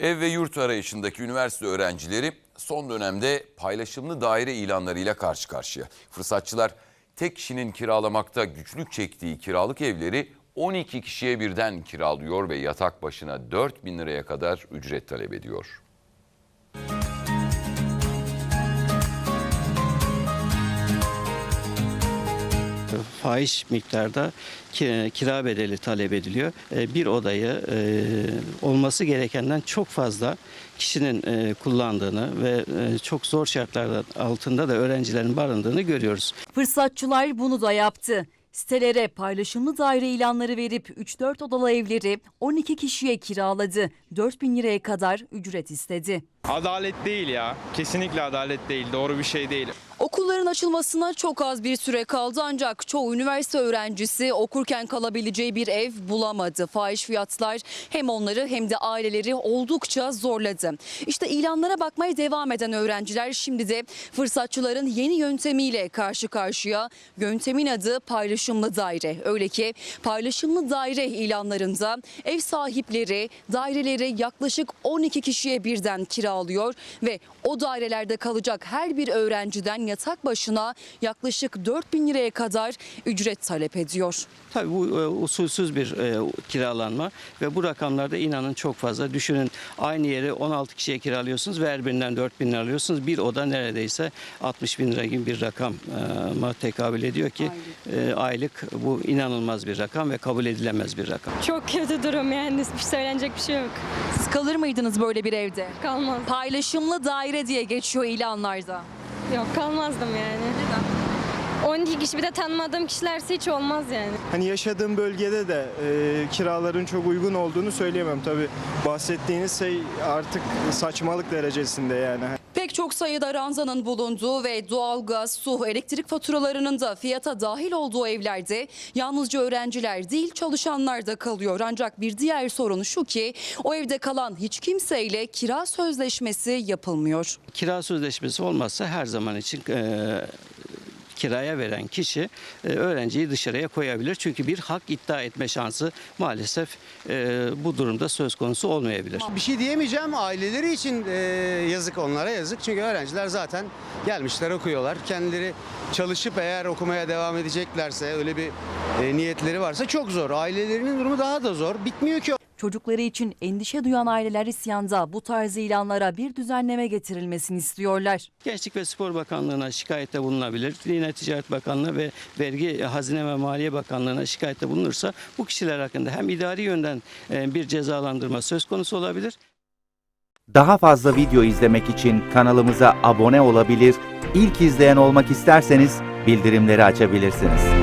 Ev ve yurt arayışındaki üniversite öğrencileri son dönemde paylaşımlı daire ilanlarıyla karşı karşıya. Fırsatçılar tek kişinin kiralamakta güçlük çektiği kiralık evleri 12 kişiye birden kiralıyor ve yatak başına 4 bin liraya kadar ücret talep ediyor. Fahiş miktarda ki- kira bedeli talep ediliyor. E, Bir odayı e, olması gerekenden çok fazla kişinin e, kullandığını ve çok zor şartlar altında da öğrencilerin barındığını görüyoruz. Fırsatçılar bunu da yaptı. Sitelere paylaşımlı daire ilanları verip 3-4 odalı evleri 12 kişiye kiraladı. 4 bin liraya kadar ücret istedi. Adalet değil ya. Kesinlikle adalet değil. Doğru bir şey değil. Okulların açılmasına çok az bir süre kaldı ancak çoğu üniversite öğrencisi okurken kalabileceği bir ev bulamadı. Fahiş fiyatlar hem onları hem de aileleri oldukça zorladı. İşte ilanlara bakmaya devam eden öğrenciler şimdi de fırsatçıların yeni yöntemiyle karşı karşıya. Yöntemin adı paylaşımlı daire. Öyle ki paylaşımlı daire ilanlarında ev sahipleri daireleri yaklaşık 12 kişiye birden kiralıyor ve o dairelerde kalacak her bir öğrenciden yatak başına yaklaşık 4 bin liraya kadar ücret talep ediyor. Tabii bu e, usulsüz bir e, kiralanma ve bu rakamlarda inanın çok fazla. Düşünün aynı yeri 16 kişiye kiralıyorsunuz ve her birinden 4 bin lira alıyorsunuz. Bir oda neredeyse 60 bin lira gibi bir rakama tekabül ediyor ki e, aylık bu inanılmaz bir rakam ve kabul edilemez bir rakam. Çok kötü durum yani hiçbir söylenecek bir şey yok. Siz kalır mıydınız böyle bir evde? Kalmaz. Paylaşımlı daire diye geçiyor ilanlarda. Yok kalmazdım yani. Neden? 12 kişi bir de tanımadığım kişilerse hiç olmaz yani. Hani yaşadığım bölgede de e, kiraların çok uygun olduğunu söyleyemem. Tabii bahsettiğiniz şey artık saçmalık derecesinde yani. Pek çok sayıda ranzanın bulunduğu ve doğalgaz, su, elektrik faturalarının da fiyata dahil olduğu evlerde yalnızca öğrenciler değil çalışanlar da kalıyor. Ancak bir diğer sorun şu ki o evde kalan hiç kimseyle kira sözleşmesi yapılmıyor. Kira sözleşmesi olmazsa her zaman için e, kiraya veren kişi e, öğrenciyi dışarıya koyabilir. Çünkü bir hak iddia etme şansı maalesef e, bu durumda söz konusu olmayabilir. Bir şey diyemeyeceğim. Aileleri için e, yazık onlara yazık. Çünkü öğrenciler zaten gelmişler okuyorlar. Kendileri çalışıp eğer okumaya devam edeceklerse öyle bir niyetleri varsa çok zor. Ailelerinin durumu daha da zor. Bitmiyor ki Çocukları için endişe duyan aileler isyanda bu tarz ilanlara bir düzenleme getirilmesini istiyorlar. Gençlik ve Spor Bakanlığı'na şikayette bulunabilir. Yine Ticaret Bakanlığı ve Vergi, Hazine ve Maliye Bakanlığı'na şikayette bulunursa bu kişiler hakkında hem idari yönden e, bir cezalandırma söz konusu olabilir. Daha fazla video izlemek için kanalımıza abone olabilir, ilk izleyen olmak isterseniz bildirimleri açabilirsiniz.